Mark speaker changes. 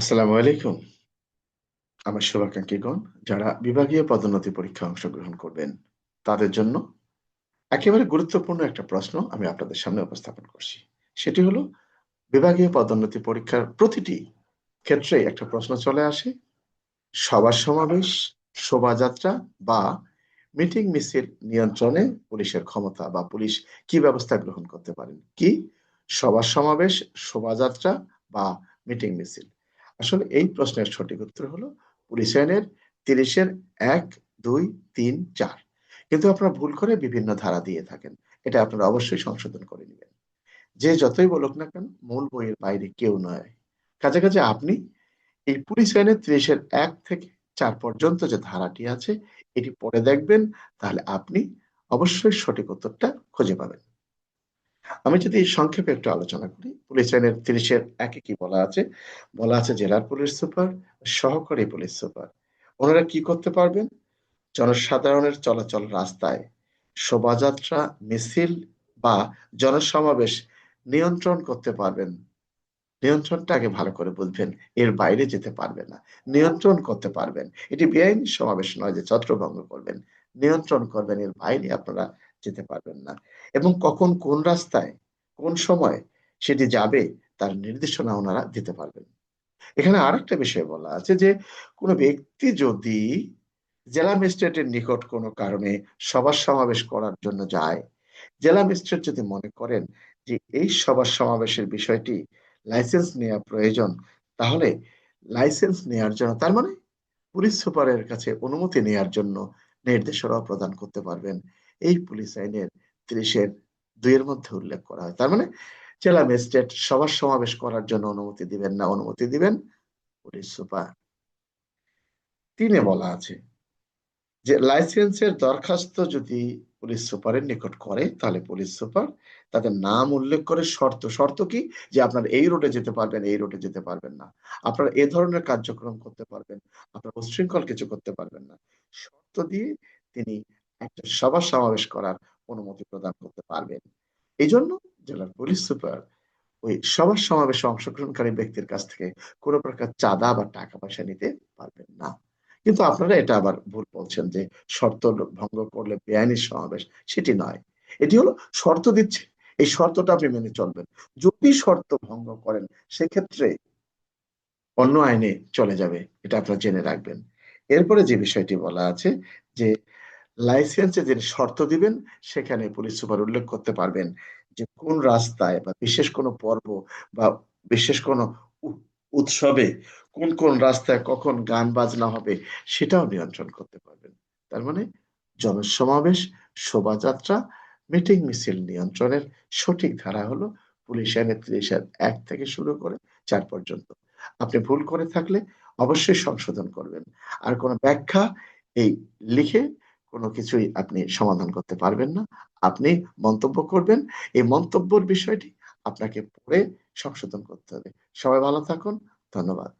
Speaker 1: আসসালামু আলাইকুম। আমার শুভাকাঙ্ক্ষীগণ, যারা বিভাগীয় পদোন্নতি পরীক্ষায় অংশগ্রহণ করবেন, তাদের জন্য একেবারে গুরুত্বপূর্ণ একটা প্রশ্ন আমি আপনাদের সামনে উপস্থাপন করছি। সেটি হলো, বিভাগীয় পদোন্নতি পরীক্ষার প্রতিটি ক্ষেত্রে একটা প্রশ্ন চলে আসে। সভা সমাবেশ, শোভাযাত্রা বা মিটিং মিছিল নিয়ন্ত্রণে পুলিশের ক্ষমতা বা পুলিশ কি ব্যবস্থা গ্রহণ করতে পারেন? কি? সভা সমাবেশ, শোভাযাত্রা বা মিটিং মিছিল। আসলে এই প্রশ্নের সঠিক উত্তর হলো পুলিশ আইনের তিরিশের এক, দুই, তিন, চার। কিন্তু আপনারা ভুল করে বিভিন্ন ধারা দিয়ে থাকেন। এটা আপনারা অবশ্যই সংশোধন করে নেবেন। যে যতই বলুক না কেন, মূল বইয়ের বাইরে কেউ নয়। কাছাকাছি আপনি এই পুলিশ আইনের ত্রিশের এক থেকে চার পর্যন্ত যে ধারাটি আছে, এটি পড়ে দেখবেন, তাহলে আপনি অবশ্যই সঠিক উত্তরটা খুঁজে পাবেন। আমি যদি সংক্ষেপে একটু আলোচনা করি, পুলিশ আইনের তিরিশের একে কি বলা আছে? বলা আছে জেলার পুলিশ সুপার, সহকারী পুলিশ সুপার। ওনারা কি করতে পারবেন? জনসাধারণের চলাচল রাস্তায় শোভাযাত্রা, মিছিল বা জনসমাবেশ নিয়ন্ত্রণ করতে পারবেন। নিয়ন্ত্রণটা আগে ভালো করে বুঝবেন, এর বাইরে যেতে পারবে না। নিয়ন্ত্রণ করতে পারবেন। এটি বেআইনি সমাবেশ নয় যে ছত্রভঙ্গ করবেন। নিয়ন্ত্রণ করবেন, এর বাইরে আপনারা যেতে পারবেন না। এবং কখন কোন রাস্তায়, কোন সময় সেটি যাবে, তার নির্দেশনা ওনারা দিতে পারবেন। এখানে আরেকটা বিষয় বলা আছে যে, কোনো ব্যক্তি যদি জেলা ম্যাজিস্ট্রেটের নিকট কোনো কারণে সভা সমাবেশ করার জন্য যায়, জেলা ম্যাজিস্ট্রেট যদি মনে করেন যে এই সভা সমাবেশের বিষয়টি লাইসেন্স নেওয়া প্রয়োজন, তাহলে লাইসেন্স নেওয়ার জন্য, তার মানে পুলিশ সুপারের কাছে অনুমতি নেওয়ার জন্য নির্দেশনা প্রদান করতে পারবেন। এই পুলিশ আইনের ত্রিশের দুইয়ের মধ্যে উল্লেখ করা হয়। তার মানে জেলা ম্যাজিস্ট্রেট সভা সমাবেশ করার জন্য অনুমতি দিবেন না, অনুমতি দিবেন পুলিশ সুপার। তিনে বলা আছে যে লাইসেন্সের দরখাস্ত যদি পুলিশ সুপারের নিকট করে, তাহলে পুলিশ সুপার তাদের নাম উল্লেখ করে শর্ত শর্ত কি? যে আপনার এই রোডে যেতে পারবেন, এই রোডে যেতে পারবেন না। আপনার এ ধরনের কার্যক্রম করতে পারবেন, আপনার উচ্ছৃঙ্খল কিছু করতে পারবেন না। শর্ত দিয়ে তিনি একটা সভা সমাবেশ করার অনুমতি প্রদান করতে পারবেন। এই জন্য জেলার পুলিশ সুপার ওই সভা সমাবেশে অংশগ্রহণকারী ব্যক্তির কাছ থেকে কোনো প্রকার চাঁদা বা টাকা পয়সা নিতে পারবেন না। কিন্তু আপনারা এটা আবার ভুল বলছেন যে শর্ত ভঙ্গ করলে বেআইনি সমাবেশ, সেটি নয়। এটি হলো শর্ত দিচ্ছে। এই শর্তটা আপনি মেনে চলবেন। যদি শর্ত ভঙ্গ করেন, সেক্ষেত্রে অন্য আইনে চলে যাবে, এটা আপনারা জেনে রাখবেন। এরপরে যে বিষয়টি বলা আছে যে লাইসেন্সে যে শর্ত দিবেন, সেখানে পুলিশ সুপার উল্লেখ করতে পারবেন যে কোন রাস্তায় বা বিশেষ কোনো পর্ব বা বিশেষ কোনো উৎসবে কোন কোন রাস্তায় কখন গান বাজনা হবে, সেটাও নিয়ন্ত্রণ করতে পারবেন। তার মানে জনসমাবেশ, শোভাযাত্রা, মিটিং মিছিল নিয়ন্ত্রণের সঠিক ধারা হলো পুলিশ আইনের ত্রিশের এক থেকে শুরু করে চার পর্যন্ত। আপনি ভুল করে থাকলে অবশ্যই সংশোধন করবেন। আর কোনো ব্যাখ্যা এই লিখে কোনো কিছুই আপনি সমাধান করতে পারবেন না। আপনি মন্তব্য করবেন। এই মন্তব্যর বিষয়টি আপনাকে পরে সংশোধন করতে হবে। সবাই ভালো থাকুন। ধন্যবাদ।